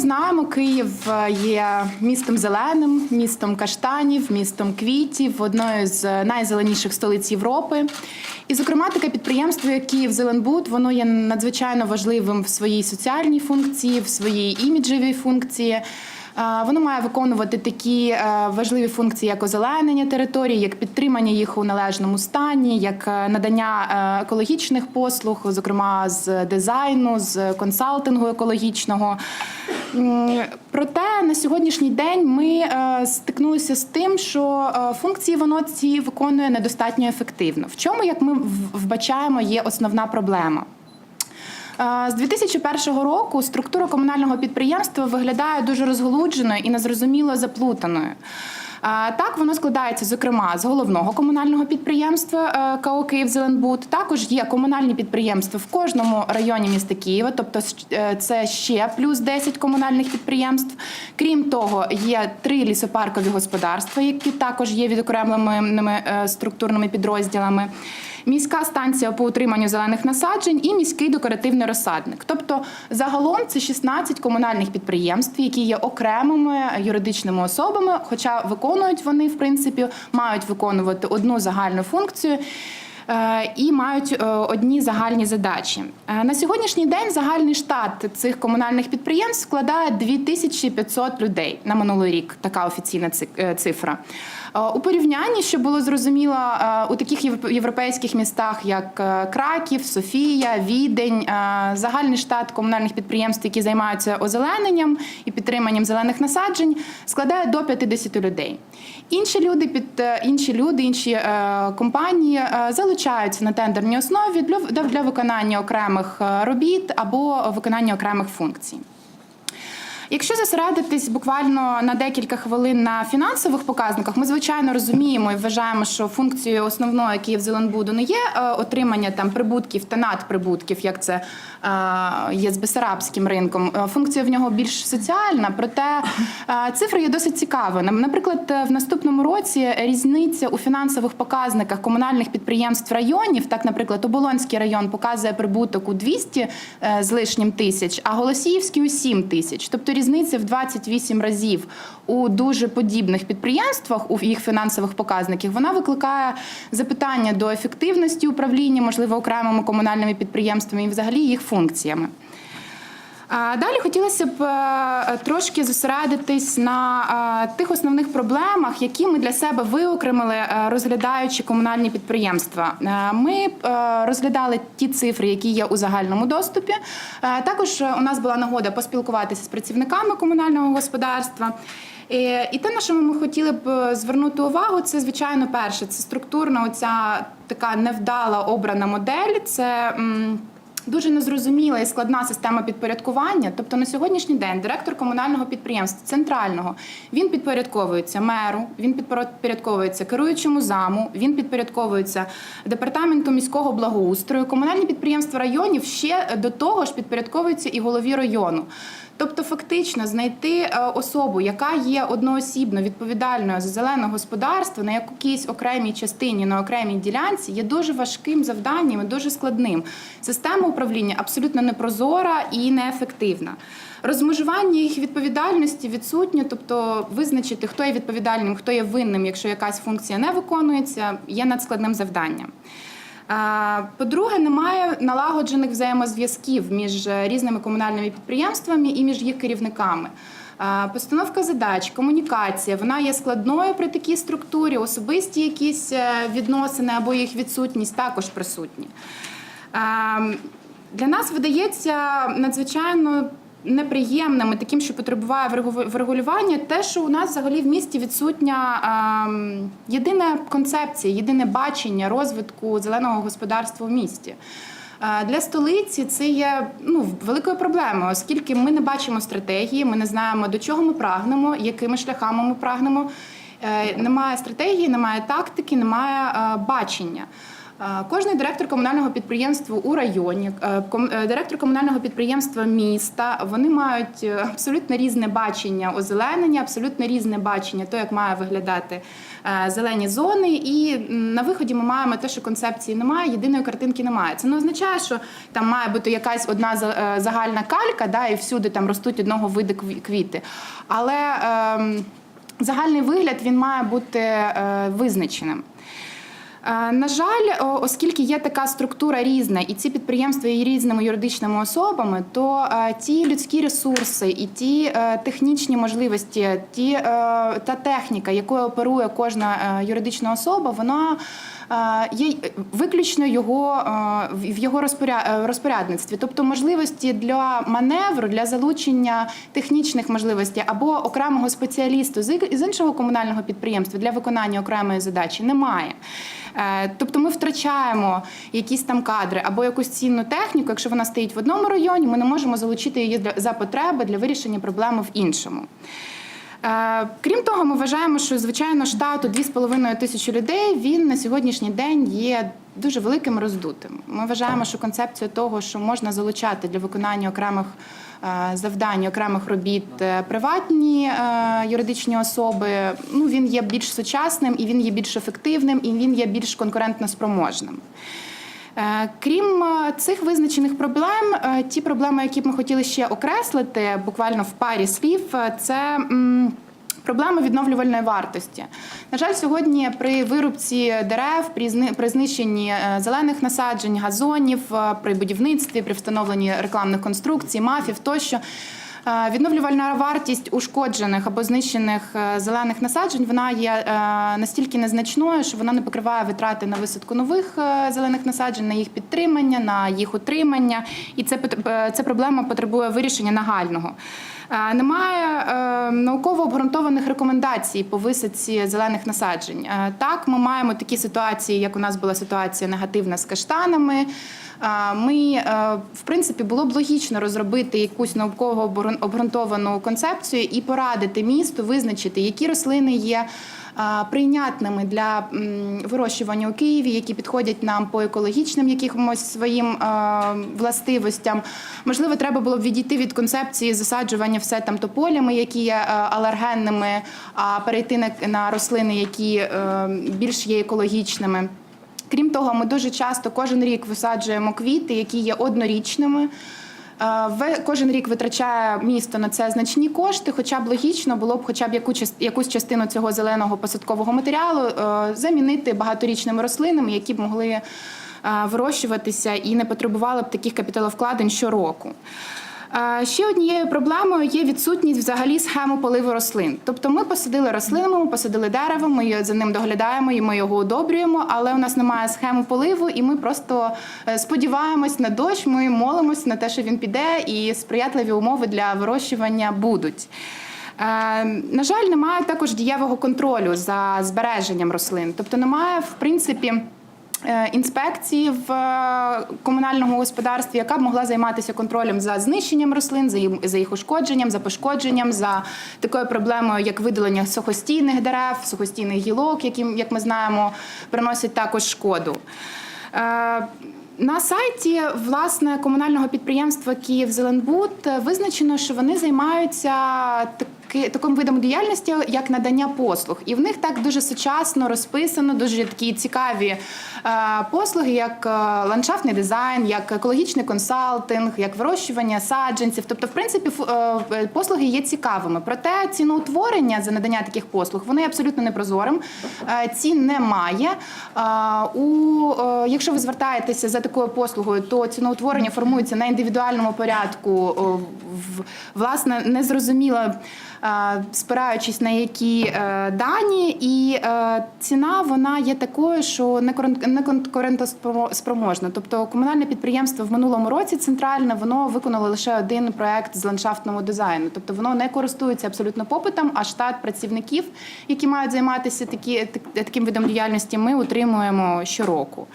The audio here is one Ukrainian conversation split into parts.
знаємо, Київ е, є містом зеленим, містом каштанів, містом квітів, одною з найзеленіших столиць Європи. І, зокрема, таке підприємство, як Київ Зеленбуд, воно є надзвичайно важливим в своїй соціальній функції, в своїй іміджевій функції. Е, Воно має виконувати такі е, важливі функції, як озеленення території, як підтримання їх у належному стані, як надання екологічних послуг, зокрема з дизайну, з консалтингу екологічного. Проте на сьогоднішній день ми е, стикнулися з тим, що е, функції воно ці виконує недостатньо ефективно. В чому, як ми вбачаємо, є основна проблема? Е, З 2001 року структура комунального підприємства виглядає дуже розголудженою і незрозуміло заплутаною. Так, воно складається, зокрема, з головного комунального підприємства е, КО «Київзеленбуд». Також є комунальні підприємства в кожному районі міста Києва, тобто е, це ще плюс 10 комунальних підприємств. Крім того, є три лісопаркові господарства, які також є відокремленими е, структурними підрозділами міська станція по утриманню зелених насаджень і міський декоративний розсадник. Тобто, загалом це 16 комунальних підприємств, які є окремими юридичними особами, хоча виконують вони, в принципі, мають виконувати одну загальну функцію. Е, І мають е, одні загальні задачі Е, на сьогоднішній день. Загальний штат цих комунальних підприємств складає 2500 людей на минулий рік. Така офіційна цифра. У порівнянні, щоб було зрозуміло, у таких європейських містах, як Краків, Софія, Відень, загальний штат комунальних підприємств, які займаються озелененням і підтриманням зелених насаджень, складає до 50 людей. Інші люди під інші люди, інші компанії е, залучаються на тендерній основі для, для, виконання окремих е, робіт або виконання окремих функцій. Якщо зосередитись буквально на декілька хвилин на фінансових показниках, ми звичайно розуміємо і вважаємо, що функцією основною Київзеленбуду не є е, отримання там прибутків та надприбутків, як це е, є з Бесарабським ринком. Е, Функція в нього більш соціальна, проте цифри є досить цікавими. Наприклад, в наступному році різниця у фінансових показниках комунальних підприємств районів, так, наприклад, Оболонський район показує прибуток у 200 е, з лишнім тисяч, а Голосіївський у 7 тисяч. Тобто різниця в 28 разів у дуже подібних підприємствах у їх фінансових показниках вона викликає запитання до ефективності управління, можливо, окремими комунальними підприємствами і взагалі їх функціями. Далі хотілося б е, трошки зосередитись на е, тих основних проблемах, які ми для себе виокремили, е, розглядаючи комунальні підприємства. Ми розглядали ті цифри, які є у загальному доступі. Також у нас була нагода поспілкуватися з працівниками комунального господарства. І те, на що ми хотіли б звернути увагу, це звичайно перше, це структурна, оця така невдала обрана модель. Це Дуже незрозуміла і складна система підпорядкування. Тобто на сьогоднішній день директор комунального підприємства центрального він підпорядковується меру, він підпорядковується керуючому заму, він підпорядковується департаменту міського благоустрою. Комунальні підприємства районів ще до того ж підпорядковуються і голові району. Тобто, фактично знайти е, особу, яка є одноосібно відповідальною за зелене господарство на якійсь окремій частині, на окремій ділянці, є дуже важким завданням і дуже складним. Система управління абсолютно непрозора і неефективна. Розмежування їх відповідальності відсутнє, тобто визначити, хто є відповідальним, хто є винним, якщо якась функція не виконується, є надскладним завданням. По-друге, немає налагоджених взаємозв'язків між різними комунальними підприємствами і між їх керівниками. Постановка задач, комунікація вона є складною при такій структурі, особисті якісь е, відносини або їх відсутність також присутні. Для нас видається надзвичайно неприємним і таким, що потребуває врегу- врегулювання, те, що у нас взагалі в місті відсутня ем, єдина концепція, єдине бачення розвитку зеленого господарства в місті. Е, Для столиці це є ну, великою проблемою, оскільки ми не бачимо стратегії, ми не знаємо, до чого ми прагнемо, якими шляхами ми прагнемо. Е, Немає стратегії, немає тактики, немає е, бачення. Е, Кожний директор комунального підприємства у районі, е, е, директор комунального підприємства міста, вони мають е, абсолютно різне бачення озеленення, абсолютно різне бачення того, як має виглядати е, зелені зони. І на виході ми маємо те, що концепції немає, єдиної картинки немає. Це не означає, що там має бути якась одна е, загальна калька, да, і всюди там ростуть одного виду квіти. Але ем, загальний вигляд він має бути е, визначеним. Е, На жаль, оскільки є така структура різна, і ці підприємства є різними юридичними особами, то е, ті людські ресурси і ті е, технічні можливості, ті, та техніка, якою оперує кожна юридична особа, вона є виключно його е, в його розпоря- е, розпорядництві, тобто можливості для маневру, для залучення технічних можливостей або окремого спеціалісту з іншого комунального підприємства для виконання окремої задачі немає. Е, Тобто ми втрачаємо якісь там кадри або якусь цінну техніку. Якщо вона стоїть в одному районі, ми не можемо залучити її за потреби для вирішення проблеми в іншому. Е, Крім того, ми вважаємо, що звичайно штату 2,5 тисячі людей він на сьогоднішній день є дуже великим роздутим. Ми вважаємо, що концепція того, що можна залучати для виконання окремих е, завдань, окремих робіт е, приватні юридичні особи, ну він є більш сучасним і він є більш ефективним, і він є більш конкурентно спроможним. Е, Крім е, цих визначених проблем, е, ті проблеми, які б ми хотіли ще окреслити, буквально в парі слів, це. Проблема відновлювальної вартості. На жаль, сьогодні при вирубці дерев, при знищенні зелених насаджень, газонів, при будівництві, при встановленні рекламних конструкцій, мафів тощо. Е, Відновлювальна вартість ушкоджених або знищених е, зелених насаджень вона є е, настільки незначною, що вона не покриває витрати на висадку нових зелених насаджень, на їх підтримання, на їх утримання, і це ця проблема потребує вирішення нагального. Немає науково обґрунтованих рекомендацій по висадці зелених насаджень. Так, ми маємо такі ситуації, як у нас була ситуація негативна з каштанами. Ми, е, в принципі, було б логічно розробити якусь науково обґрун- обґрунтовану концепцію і порадити місту визначити, які рослини є е, прийнятними для вирощування у Києві, які підходять нам по екологічним якимось своїм е, властивостям. Можливо, треба було б відійти від концепції засаджування все там тополями, які є алергенними, а перейти на, рослини, які більш є екологічними. Крім того, ми дуже часто кожен рік висаджуємо квіти, які є однорічними. Е, Кожен рік витрачає місто на це значні кошти, хоча б логічно було б хоча б яку якусь частину цього зеленого посадкового матеріалу е, замінити багаторічними рослинами, які б могли е, вирощуватися і не потребували б таких капіталовкладень щороку. Ще однією проблемою є відсутність взагалі схеми поливу рослин. Тобто ми посадили рослину, ми посадили дерево, ми за ним доглядаємо і ми його удобрюємо, але у нас немає схеми поливу, і ми просто е, сподіваємось на дощ. Ми молимось на те, що він піде, і сприятливі умови для вирощування будуть. Е, На жаль, немає також дієвого контролю за збереженням рослин, тобто немає в принципі. Е, Інспекції в е, комунальному господарстві, яка б могла займатися контролем за знищенням рослин, за їх ушкодженням, за пошкодженням, за такою проблемою, як видалення сухостійних дерев, сухостійних гілок, які, як ми знаємо, приносять також шкоду. Е, на сайті власне комунального підприємства Київзеленбуд визначено, що вони займаються таки, таким видом діяльності, як надання послуг, і в них так дуже сучасно розписано, дуже такі цікаві послуги, як е, ландшафтний дизайн, як екологічний консалтинг, як вирощування саджанців. Тобто, в принципі, е, послуги є цікавими. Проте ціноутворення за надання таких послуг вони абсолютно непрозорим. Е, Цін немає. Е, У е, якщо ви звертаєтеся за такою послугою, то ціноутворення формується на індивідуальному порядку. Власне, незрозуміло, е, спираючись на які е, дані, і е, ціна вона є такою, що не. Тобто комунальне підприємство в минулому році центральне воно виконало лише один проект з ландшафтного дизайну. Тобто воно не користується абсолютно попитом, а штат працівників, які мають займатися такі, так- таким видом діяльності, ми утримуємо щороку.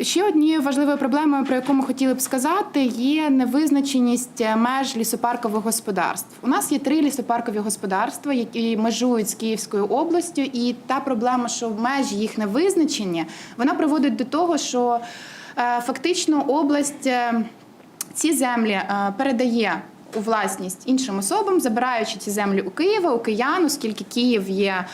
Е, Ще однією важливою проблемою, про яку ми хотіли б сказати, є невизначеність меж лісопаркових господарств. У нас є три лісопаркові господарства, які межують з Київською областю, і та проблема, що в межі їх не визначені, вона приводить до того, що е, фактично область е, ці землі е, передає у власність іншим особам, забираючи ці землі у Києва, у киян, оскільки Київ є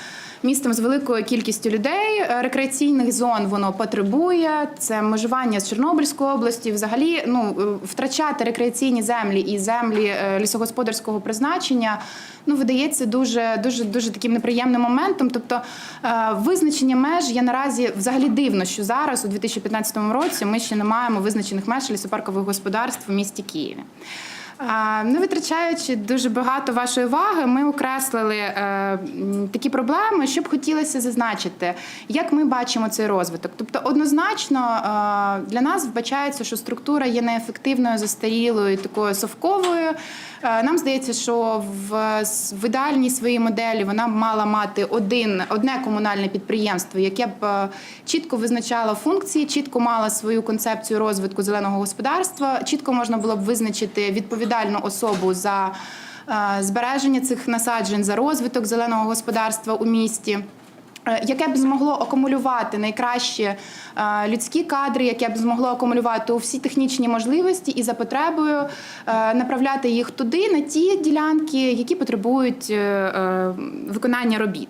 містом з великою кількістю людей. Е, Рекреаційних зон воно потребує. Це межування з Чорнобильською областю. І Взагалі, ну е, втрачати рекреаційні землі і землі е, лісогосподарського призначення. Ну, видається дуже дуже дуже таким неприємним моментом. Тобто визначення меж є наразі взагалі дивно, що зараз, у 2015 році, ми ще не маємо визначених меж лісопаркових господарств в місті Києві. Не витрачаючи дуже багато вашої уваги, ми окреслили е, такі проблеми, що б хотілося зазначити, як ми бачимо цей розвиток. Тобто, однозначно е, для нас вбачається, що структура є неефективною, застарілою, такою совковою. Е, Нам здається, що в, в ідеальній своїй моделі вона б мала мати один, одне комунальне підприємство, яке б чітко визначало функції, чітко мало свою концепцію розвитку зеленого господарства, чітко можна було б визначити відповідальну особу за е, збереження цих насаджень, за розвиток зеленого господарства у місті. е, Яке б змогло акумулювати найкращі е, людські кадри, яке б змогло акумулювати всі технічні можливості і за потребою направляти їх туди, на ті ділянки, які потребують виконання робіт.